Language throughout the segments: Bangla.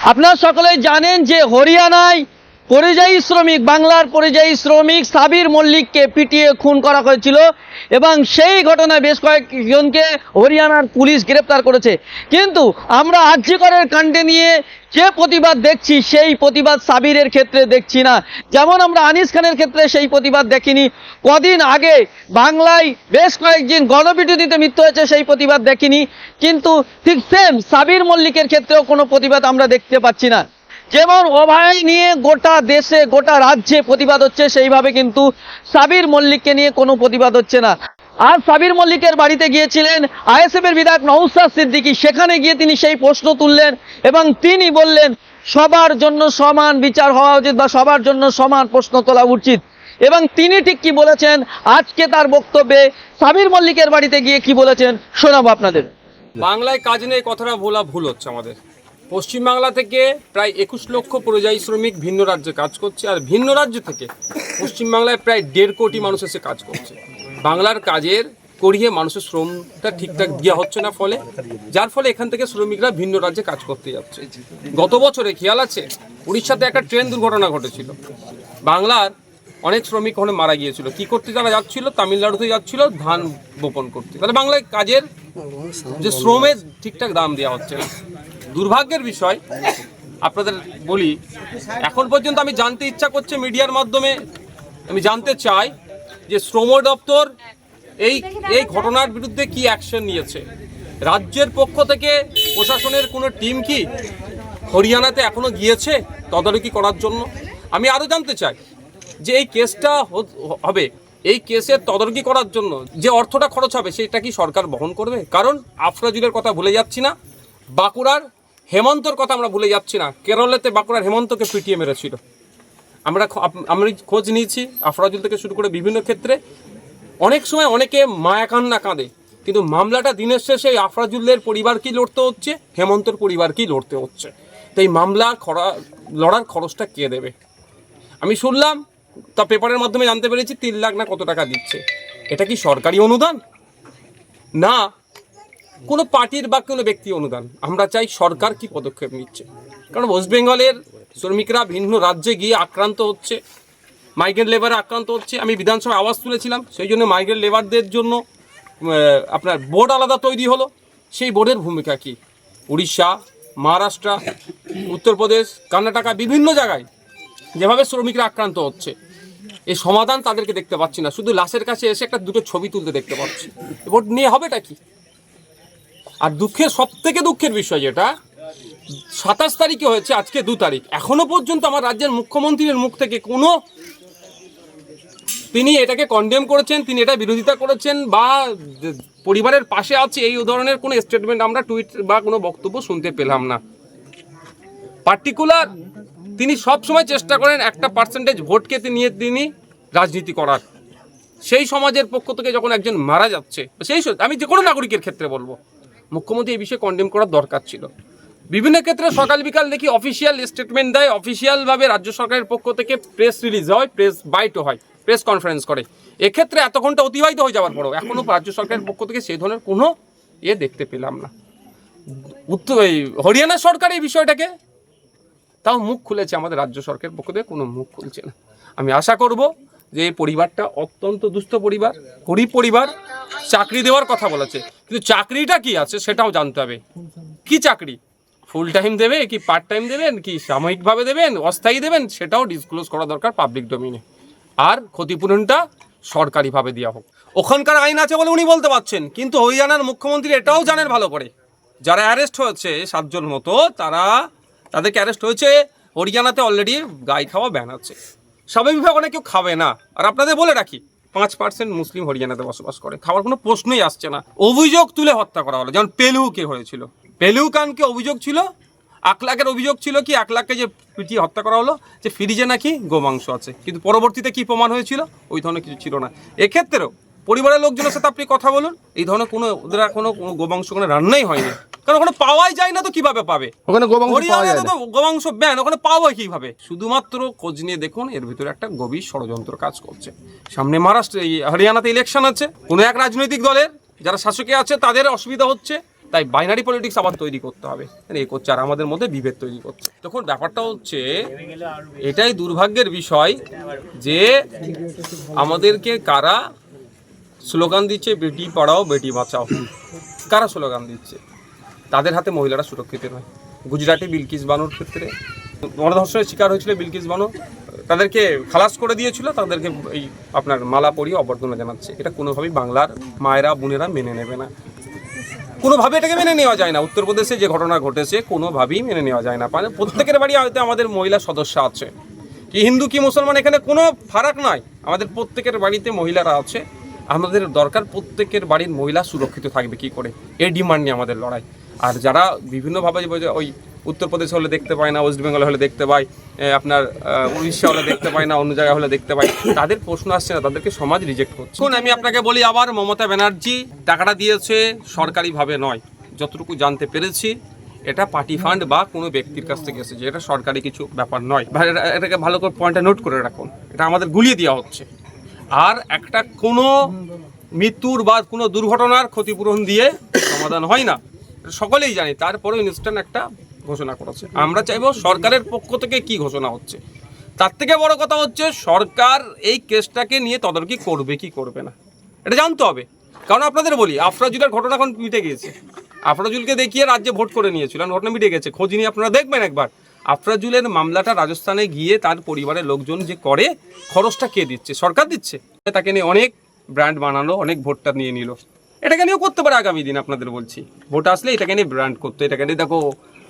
আপনারা সকলেই জানেন যে হরিয়ানায় পরিযায়ী শ্রমিক, বাংলার পরিযায়ী শ্রমিক সাবির মল্লিককে পিটিয়ে খুন করা হয়েছিল এবং সেই ঘটনায় বেশ কয়েকজনকে হরিয়ানার পুলিশ গ্রেপ্তার করেছে। কিন্তু আমরা আর্যিকরের কাণ্ডে নিয়ে যে প্রতিবাদ দেখছি, সেই প্রতিবাদ সাবিরের ক্ষেত্রে দেখছি না। যেমন আমরা আনিস খানের ক্ষেত্রে সেই প্রতিবাদ দেখিনি। কদিন আগে বাংলায় বেশ কয়েকদিন গণপিটুনিতে মৃত্যু হয়েছে, সেই প্রতিবাদ দেখিনি। কিন্তু ঠিক সেম সাবির মল্লিকের ক্ষেত্রেও কোনো প্রতিবাদ আমরা দেখতে পাচ্ছি না। যেমন অভয় নিয়ে গোটা দেশে, গোটা রাজ্যে প্রতিবাদ হচ্ছে, সেইভাবে কিন্তু সাবির মল্লিককে নিয়ে কোনো প্রতিবাদ হচ্ছে না। আর সাবির মল্লিকের বাড়িতে গিয়েছিলেন আইএসএফ এর বিধায়ক নৌসাদ সিদ্দিকী। সেখানে গিয়ে তিনি সেই প্রশ্ন তুললেন এবং তিনি বললেন, সবার জন্য সমান বিচার হওয়া উচিত বা সবার জন্য সমান প্রশ্ন তোলা উচিত। এবং তিনি ঠিক কি বলেছেন, আজকে তার বক্তব্যে সাবির মল্লিকের বাড়িতে গিয়ে কি বলেছেন, শোনাবো আপনাদের। বাংলায় কাজ নেই, কথাটা বলা ভুল হচ্ছে আমাদের। পশ্চিমবাংলা থেকে প্রায় একুশ লক্ষ পরিযায়ী শ্রমিক ভিন্ন রাজ্যে কাজ করছে আর ভিন্ন রাজ্য থেকে পশ্চিমবাংলায় প্রায় দেড় কোটি মানুষ এসে কাজ করছে। বাংলার কাজের করিয়ে মানুষের শ্রমটা ঠিকঠাক দেওয়া হচ্ছে না ফলে, যার ফলে এখান থেকে শ্রমিকরা ভিন্ন রাজ্যে কাজ করতে যাচ্ছে। গত বছরে খেয়াল আছে, উড়িষ্যাতে একটা ট্রেন দুর্ঘটনা ঘটেছিল। বাংলার অনেক শ্রমিক ওখানে মারা গিয়েছিল। কি করতে তারা যাচ্ছিল? তামিলনাড়ুতে যাচ্ছিল, ধান বপন করতে। তাহলে বাংলায় কাজের যে শ্রমের ঠিকঠাক দাম দেওয়া হচ্ছে না। দুর্ভাগ্যের বিষয়, আপনাদের বলি, এখন পর্যন্ত আমি জানতে ইচ্ছা করছে মিডিয়ার মাধ্যমে, আমি জানতে চাই যে শ্রম দপ্তর এই এই ঘটনার বিরুদ্ধে কি অ্যাকশন নিয়েছে। রাজ্যের পক্ষ থেকে প্রশাসনের কোনো টিম কি হরিয়ানাতে এখনও গিয়েছে তদারকি করার জন্য? আমি আরও জানতে চাই যে এই কেসটা হবে, এই কেসের তদারকি করার জন্য যে অর্থটা খরচ হবে, সেটা কি সরকার বহন করবে? কারণ আফরাজুলের কথা ভুলে যাচ্ছি না, বাঁকুড়ার হেমন্তর কথা আমরা ভুলে যাচ্ছি না। কেরলেতে বাঁকুড়ার হেমন্তকে পিটিয়ে মেরেছিল। আমরা আমরা খোঁজ নিয়েছি, আফরাজুল থেকে শুরু করে বিভিন্ন ক্ষেত্রে। অনেক সময় অনেকে মায়া কান্না কাঁদে, কিন্তু মামলাটা দিনের শেষে আফরাজুল্লের পরিবারকেই লড়তে হচ্ছে, হেমন্তর পরিবারকেই লড়তে হচ্ছে? তো এই মামলা খরা লড়ার খরচটা কে দেবে? আমি শুনলাম, তা পেপারের মাধ্যমে জানতে পেরেছি, তিন লাখ না কত টাকা দিচ্ছে। এটা কি সরকারি অনুদান? না কোনো পার্টির বা কোনো ব্যক্তি অনুদান। আমরা চাই সরকার কি পদক্ষেপ নিচ্ছে। কারণ ওয়েস্ট বেঙ্গলের শ্রমিকরা ভিন্ন রাজ্যে গিয়ে আক্রান্ত হচ্ছে, মাইগ্রেন্ট লেবারে আক্রান্ত হচ্ছে। আমি বিধানসভায় আওয়াজ তুলেছিলাম, সেই জন্য মাইগ্রেন্ট লেবারদের জন্য আপনার বোর্ড আলাদা তৈরি হলো। সেই বোর্ডের ভূমিকা কি? উড়িষ্যা, মহারাষ্ট্র, উত্তরপ্রদেশ, কর্ণাটকা, বিভিন্ন জায়গায় যেভাবে শ্রমিকরা আক্রান্ত হচ্ছে এই সমাধান তাদেরকে দেখতে পাচ্ছি না। শুধু লাশের কাছে এসে একটা দুটো ছবি তুলতে দেখতে পাচ্ছি। বোর্ড নিয়ে হবেটা কি? আর দুঃখের সব থেকে দুঃখের বিষয় যেটা, সাতাশ তারিখে হয়েছে, আজকে দু তারিখ। এখনও পর্যন্ত আমার রাজ্যের মুখ্যমন্ত্রীর মুখ থেকে কোনো তিনি এটাকে কন্ডেম করেছেন, তিনি এটা বিরোধিতা করেছেন বা পরিবারের পাশে আছে, এই ধরনের কোনো স্টেটমেন্ট আমরা টুইট বা কোনো বক্তব্য শুনতে পেলাম না। পার্টিকুলার তিনি সব সময় চেষ্টা করেন একটা পার্সেন্টেজ ভোটকে নিয়ে তিনি রাজনীতি করার। সেই সমাজের পক্ষ থেকে যখন একজন মারা যাচ্ছে, সেই আমি যে কোনো নাগরিকের ক্ষেত্রে বলব। মুখ্যমন্ত্রী এই বিষয়ে কন্ডেম করার দরকার ছিল। বিভিন্ন ক্ষেত্রে সকাল বিকাল দেখি অফিসিয়াল স্টেটমেন্ট দেয় অফিসিয়ালভাবে রাজ্য সরকারের পক্ষ থেকে প্রেস রিলিজ হয় প্রেস বাইটও হয় প্রেস কনফারেন্স করে। এক্ষেত্রে এত ঘণ্টা অতিবাহিত হয়ে যাওয়ার পরেও এখনও রাজ্য সরকারের পক্ষ থেকে সেই ধরনের কোনো ইয়ে দেখতে পেলাম না। উত্তর এই হরিয়ানা সরকার এই বিষয়টাকে, তাও মুখ খুলেছে আমাদের রাজ্য সরকারের পক্ষ থেকে, কোনো মুখ খুলছে না। আমি আশা করব যে পরিবারটা অত্যন্ত দুস্থ পরিবার, গরিব পরিবার, চাকরি দেওয়ার কথা বলেছে। কিন্তু চাকরিটা কি আছে সেটাও জানতে হবে। কি চাকরি? ফুল টাইম দেবে কি পার্ট টাইম দেবেন, কি সাময়িকভাবে দেবেন, অস্থায়ী দেবেন, সেটাও ডিসক্লোজ করা দরকার পাবলিক ডোমিনে আর ক্ষতিপূরণটা সরকারিভাবে দেওয়া হোক। ওখানকার আইন আছে বলে উনি বলতে পারছেন, কিন্তু হরিয়ানার মুখ্যমন্ত্রী এটাও জানেন ভালো করে। যারা অ্যারেস্ট হয়েছে সাতজন মতো, তারা তাদেরকে অ্যারেস্ট হয়েছে, হরিয়ানাতে অলরেডি গাই খাওয়া ব্যান আছে। স্বাভাবিকভাবে অনেক কেউ খাবে না। আর আপনাদের বলে রাখি, পাঁচ পার্সেন্ট মুসলিম হরিয়ানাতে বসবাস করে। খাওয়ার কোনো প্রশ্নই আসছে না। অভিযোগ তুলে হত্যা করা হলো। যেমন পেলুকে হয়েছিল। পেলু খানকে অভিযোগ ছিল? আকলাকের অভিযোগ ছিল কি? আকলাককে যে পিটিয়ে হত্যা করা হলো? যে ফ্রিজে নাকি গোমাংস আছে। কিন্তু পরবর্তীতে কি প্রমাণ হয়েছিল? ওই ধরনের কিছু ছিল না। এক্ষেত্রেও পরিবারের লোকজনের সাথে আপনি কথা বলুন। এই ধরনের কোনো, ওদের কোনো কোনো গোমাংস ওখানে রান্নাই হয়নি। কারণ ওখানে পাওয়াই যায় না তো কীভাবে পাবে? ওখানে গোমাংস পাওয়া যায় না। তো গোমাংস ব্যান ওখানে পাবো কীভাবে? শুধুমাত্র খোঁজ নিয়ে দেখুন এর ভিতরে একটা গভীর ষড়যন্ত্র কাজ করছে। সামনে মহারাষ্ট্র হরিয়ানাতে ইলেকশন আছে। কোনো এক রাজনৈতিক দলের যারা শাসকে আছে তাদের অসুবিধা হচ্ছে। তাই বাইনারি পলিটিক্স আবার তৈরি করতে হবে। এ করছে আর আমাদের মধ্যে বিভেদ তৈরি করছে। তখন ব্যাপারটা হচ্ছে এটাই দুর্ভাগ্যের বিষয় যে আমাদেরকে কারা স্লোগান দিচ্ছে বেটি পড়াও বেটি বাঁচাও। কারা স্লোগান দিচ্ছে? তাদের হাতে মহিলারা সুরক্ষিত নয়। গুজরাটে বিলকিস বানুর ক্ষেত্রে গণধর্ষণের শিকার হয়েছিল বিলকিস বানু। তাদেরকে খালাস করে দিয়েছিল, তাদেরকে এই আপনার মালা পরিয়ে অভ্যর্থনা জানাচ্ছে। এটা কোনোভাবেই বাংলার মায়েরা, বোনেরা মেনে নেবে না। কোনোভাবে এটাকে মেনে নেওয়া যায় না। উত্তরপ্রদেশে যে ঘটনা ঘটেছে, কোনোভাবেই মেনে নেওয়া যায় না। মানে প্রত্যেকের বাড়ি হয়তো আমাদের মহিলা সদস্য আছে। কি হিন্দু, কি মুসলমান, এখানে কোনো ফারাক নাই। আমাদের প্রত্যেকের বাড়িতে মহিলারা আছে। আমাদের দরকার প্রত্যেকের বাড়ির মহিলা সুরক্ষিত থাকবে কি করে? এই ডিমান্ড নিয়ে আমাদের লড়াই। আর যারা বিভিন্নভাবে ওই উত্তরপ্রদেশ হলে দেখতে পায় না, ওয়েস্ট বেঙ্গল হলে দেখতে পায় আপনার উড়িষ্যা হলে দেখতে পায় না, অন্য জায়গায় হলে দেখতে পায়, তাদের প্রশ্ন আসছে না, তাদেরকে সমাজ রিজেক্ট করছে। এখন আমি আপনাকে বলি আবার, মমতা ব্যানার্জি টাকাটা দিয়েছে সরকারিভাবে নয়, যতটুকু জানতে পেরেছি, এটা পার্টি ফান্ড বা কোনো ব্যক্তির কাছ থেকে এসেছে, এটা সরকারি কিছু ব্যাপার নয়। এটাকে ভালো করে পয়েন্টটা নোট করে রাখুন, এটা আমাদের গুলিয়ে দেওয়া হচ্ছে। আর একটা কোনো মৃত্যুর বা কোনো দুর্ঘটনার ক্ষতিপূরণ দিয়ে সমাধান হয় না। সকলেই জানি তারপরে ইনস্ট্যান্ট একটা ঘোষণা করেছে। আমরা চাইব সরকারের পক্ষ থেকে কি ঘোষণা হচ্ছে। তার থেকে বড় কথা হচ্ছে, সরকার এই কেসটাকে নিয়ে তদারকি করবে কি করবে না। এটা জানতে হবে। কারণ আপনাদের বলি, আফরাজুলের ঘটনা এখন মিটে গিয়েছে। আফরাজুলকে দেখিয়ে রাজ্যে ভোট করে নিয়েছিল ঘটনা মিটে গেছে। খোঁজ নিয়ে আপনারা দেখবেন একবার। আফরাজুলের মামলাটা রাজস্থানে গিয়ে তার পরিবারের লোকজন যে করে, খরচটা কে দিচ্ছে? সরকার দিচ্ছে। তাকে নিয়ে অনেক ব্র্যান্ড বানালো, অনেক ভোটটা নিয়ে নিল। এটাকে নিয়েও করতে পারে আগামী দিন, আপনাদের বলছি। ভোট আসলে এটাকে নিয়ে ব্র্যান্ড করতে, এটাকে নিয়ে দেখো,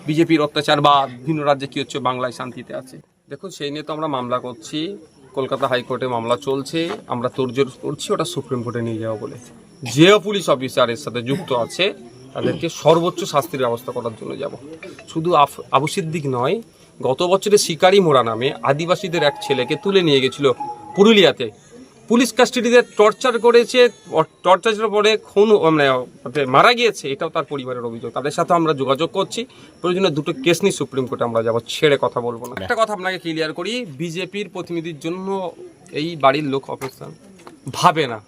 বিজেপির অত্যাচার বা বিভিন্ন রাজ্যে কী হচ্ছে, বাংলায় শান্তিতে আছে। দেখুন সেই নিয়ে তো আমরা মামলা করছি, কলকাতা হাইকোর্টে মামলা চলছে, আমরা তোড়জোড় করছি, ওটা সুপ্রিম কোর্টে নিয়ে যাওয়া বলে। যেও পুলিশ অফিসার এর সাথে যুক্ত আছে, তাদেরকে সর্বোচ্চ শাস্তির ব্যবস্থা করার জন্য যাব। শুধু আবু সিদ্দিক নয়, গত বছরে শিকারি মোড়া নামে আদিবাসীদের এক ছেলেকে তুলে নিয়ে গেছিল পুরুলিয়াতে। পুলিশ কাস্টাডিতে টর্চার করেছে টর্চারের পরে খুন মানে মারা গিয়েছে, এটাও তার পরিবারের অভিযোগ। তাদের সাথে আমরা যোগাযোগ করছি। প্রয়োজনে দুটো কেস নিয়ে সুপ্রিম কোর্টে আমরা যাব, ছেড়ে কথা বলব না। একটা কথা আপনাকে ক্লিয়ার করি, বিজেপির প্রতিনিধির জন্য এই বাড়ির লোক অফিসার ভাবে না।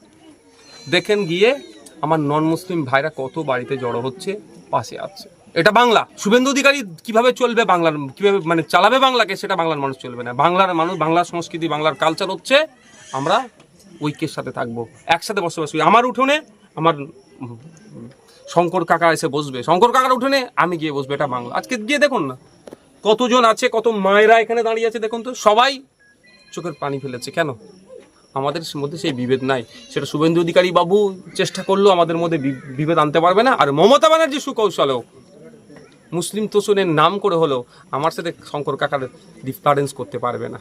দেখেন গিয়ে আমার নন মুসলিম ভাইরা কত বাড়িতে জড়ো হচ্ছে, পাশে আছে। এটা বাংলা। শুভেন্দু অধিকারী কীভাবে চলবে বাংলার, কীভাবে মানে চালাবে বাংলাকে, সেটা বাংলার মানুষ চলবে না। বাংলার মানুষ, বাংলার সংস্কৃতি, বাংলার কালচার হচ্ছে, আমরা ঐক্যের সাথে থাকব, একসাথে বসবাস করি। আমার উঠোনে আমার শঙ্কর কাকা এসে বসবে। শঙ্কর কাকার উঠোনে আমি গিয়ে বসবো, এটা বাংলা। আজকে গিয়ে দেখুন না, কতজন আছে, কত মায়েরা এখানে দাঁড়িয়ে আছে দেখুন তো। সবাই চোখের পানি ফেলেছে, কেন? আমাদের মধ্যে সেই বিভেদ নাই। সেটা শুভেন্দু অধিকারী বাবু চেষ্টা করলেও আমাদের মধ্যে বিভেদ আনতে পারবে না। আর মমতা ব্যানার্জি সুকৌশলেও। মুসলিম তোষণের নাম করে হলেও আমার সাথে শঙ্কর কাকার ডিফারেন্স করতে পারবে না।